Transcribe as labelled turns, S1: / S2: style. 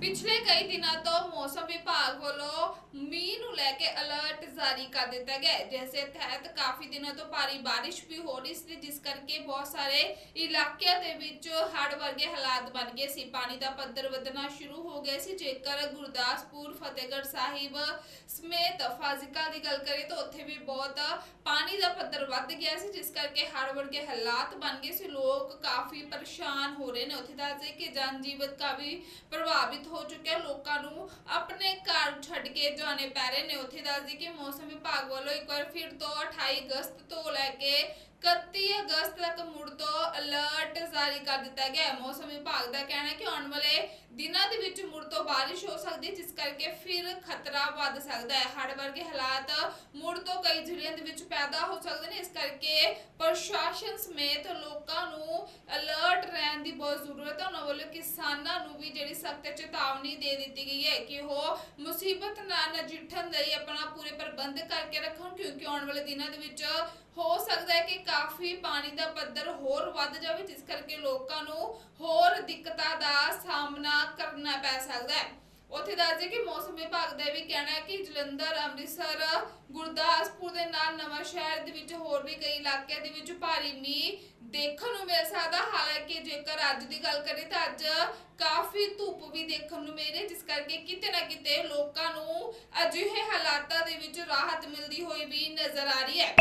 S1: ਪਿਛਲੇ ਕਈ ਦਿਨਾਂ ਤੋਂ ਮੌਸਮ ਵਿਭਾਗ ਵੱਲੋਂ ਮੀਂਹ ਨੂੰ ਲੈ ਕੇ ਅਲਰਟ ਜਾਰੀ ਕਰ ਦਿੱਤਾ ਗਿਆ ਹੈ। ਜਿਸ ਦੇ ਤਹਿਤ ਕਾਫੀ ਦਿਨਾਂ ਤੋਂ ਭਾਰੀ ਬਾਰਿਸ਼ ਵੀ ਹੋ ਰਹੀ ਸੀ, ਜਿਸ ਕਰਕੇ ਬਹੁਤ ਸਾਰੇ ਇਲਾਕਿਆਂ ਦੇ ਵਿੱਚ ਹੜ੍ਹ ਵਰਗੇ ਹਾਲਾਤ ਬਣ ਗਏ ਸੀ। ਪਾਣੀ ਦਾ ਪੱਧਰ ਵਧਣਾ ਸ਼ੁਰੂ ਹੋ ਗਿਆ ਸੀ। ਜੇਕਰ ਗੁਰਦਾਸਪੁਰ, ਫਤਿਹਗੜ੍ਹ ਸਾਹਿਬ ਸਮੇਤ ਫਾਜ਼ਿਕਾ ਦੀ ਗੱਲ ਕਰੀਏ ਤਾਂ ਉੱਥੇ ਵੀ ਬਹੁਤ ਪਾਣੀ ਦਾ ਪੱਧਰ ਵੱਧ ਗਿਆ ਸੀ ਜਿਸ ਕਰਕੇ ਹੜ੍ਹ ਵਰਗੇ ਹਾਲਾਤ ਬਣ ਗਏ ਸੀ ਲੋਕ ਕਾਫੀ ਪਰੇਸ਼ਾਨ ਹੋ ਰਹੇ ਨੇ ਉੱਥੇ ਦੱਸਦੇ ਕਿ ਜਨ ਜੀਵਨ ਕਾਫੀ ਪ੍ਰਭਾਵਿਤ ਹੋ ਚੁੱਕਿਆ ਲੋਕਾਂ ਨੂੰ ਆਪਣੇ ਘਰ ਛੱਡ ਕੇ ਜਾਣੇ ਪੈ ਰਹੇ ਨੇ ਉੱਥੇ ਦੱਸਦੇ ਕਿ ਮੌਸਮ ਵਿਭਾਗ ਵੱਲੋਂ ਇੱਕ ਵਾਰ ਫਿਰ ਤੋਂ 28 ਅਗਸਤ ਤੋਂ ਲੈ ਕੇ 31 ਅਗਸਤ ਤੱਕ ਮੁੜ ਤੋਂ ਅਲਰਟ ਜਾਰੀ ਕਰ ਦਿੱਤਾ ਗਿਆ ਹੈ। ਮੌਸਮ ਵਿਭਾਗ ਦਾ ਕਹਿਣਾ ਹੈ ਕਿ ਆਉਣ ਵਾਲੇ ਦਿਨਾਂ ਦੇ ਵਿੱਚ ਮੁੜ ਤੋਂ ਬਾਰਿਸ਼ ਹੋ ਸਕਦੀ ਹੈ, ਜਿਸ ਕਰਕੇ ਫਿਰ ਖਤਰਾ ਵੱਧ ਸਕਦਾ ਹੈ। ਹੜ੍ਹ ਵਰਗੇ ਹਾਲਾਤ ਮੁੜ ਤੋਂ ਕਈ ਜ਼ਿਲ੍ਹਿਆਂ ਦੇ ਵਿੱਚ ਪੈਦਾ ਹੋ ਸਕਦੇ ਨੇ। ਇਸ ਕਰਕੇ ਪ੍ਰਸ਼ਾਸਨ ਸਮੇਤ ਲੋਕਾਂ ਨੂੰ ਅਲਰਟ ਰਹਿਣ ਦੀ ਬਹੁਤ ਜ਼ਰੂਰਤ ਹੈ, ਉਹਨਾਂ ਵੱਲੋਂ ਕਿਸਾਨਾਂ ਨੂੰ ਵੀ ਜਿਹੜੀ ਸਖਤ ਚੇਤਾਵਨੀ ਦੇ ਦਿੱਤੀ ਗਈ ਹੈ ਕਿ ਉਹ ਮੁਸੀਬਤ ਨਾਲ ਨਜਿੱਠਣ ਲਈ ਆਪਣਾ ਪੂਰੇ ਪ੍ਰਬੰਧ ਕਰਕੇ ਰੱਖਣ, ਕਿਉਂਕਿ ਆਉਣ ਵਾਲੇ ਦਿਨਾਂ ਦੇ ਵਿੱਚ ਹੋ ਸਕਦਾ ਹੈ ਕਿ ਕਾਫੀ ਪਾਣੀ ਦਾ ਪੱਧਰ ਹੋਰ ਵੱਧ ਜਾਵੇ, ਜਿਸ ਕਰਕੇ ਲੋਕਾਂ ਨੂੰ ਹੋਰ ਦਿੱਕਤਾਂ ਦਾ ਸਾਹਮਣਾ ਕਰਨਾ ਪੈ ਸਕਦਾ ਹੈ। ਉੱਥੇ ਦੱਸਦੇ ਕਿ ਮੌਸਮ ਵਿਭਾਗ ਦਾ ਵੀ ਕਹਿਣਾ ਹੈ ਕਿ ਜਲੰਧਰ, ਅੰਮ੍ਰਿਤਸਰ, ਗੁਰਦਾਸਪੁਰ ਦੇ ਨਾਲ ਨਵਾਂ ਸ਼ਹਿਰ ਦੇ ਵਿੱਚ ਹੋਰ ਵੀ ਕਈ ਇਲਾਕਿਆਂ ਦੇ ਵਿੱਚ ਭਾਰੀ ਮੀਂਹ ਦੇਖਣ ਨੂੰ ਮਿਲ ਸਕਦਾ ਜੇਕਰ ਅੱਜ ਦੀ ਗੱਲ ਕਰੀਏ ਤਾਂ ਅੱਜ ਕਾਫੀ ਧੁੱਪ ਵੀ ਦੇਖਣ ਨੂੰ ਮਿਲ ਰਹੀ ਜਿਸ ਕਰਕੇ ਕਿਤੇ ਨਾ ਕਿਤੇ ਲੋਕਾਂ ਨੂੰ ਅਜਿਹੇ ਹਾਲਾਤਾਂ ਦੇ ਵਿੱਚ ਰਾਹਤ ਮਿਲਦੀ ਹੋਈ ਵੀ ਨਜ਼ਰ ਆ ਰਹੀ ਹੈ।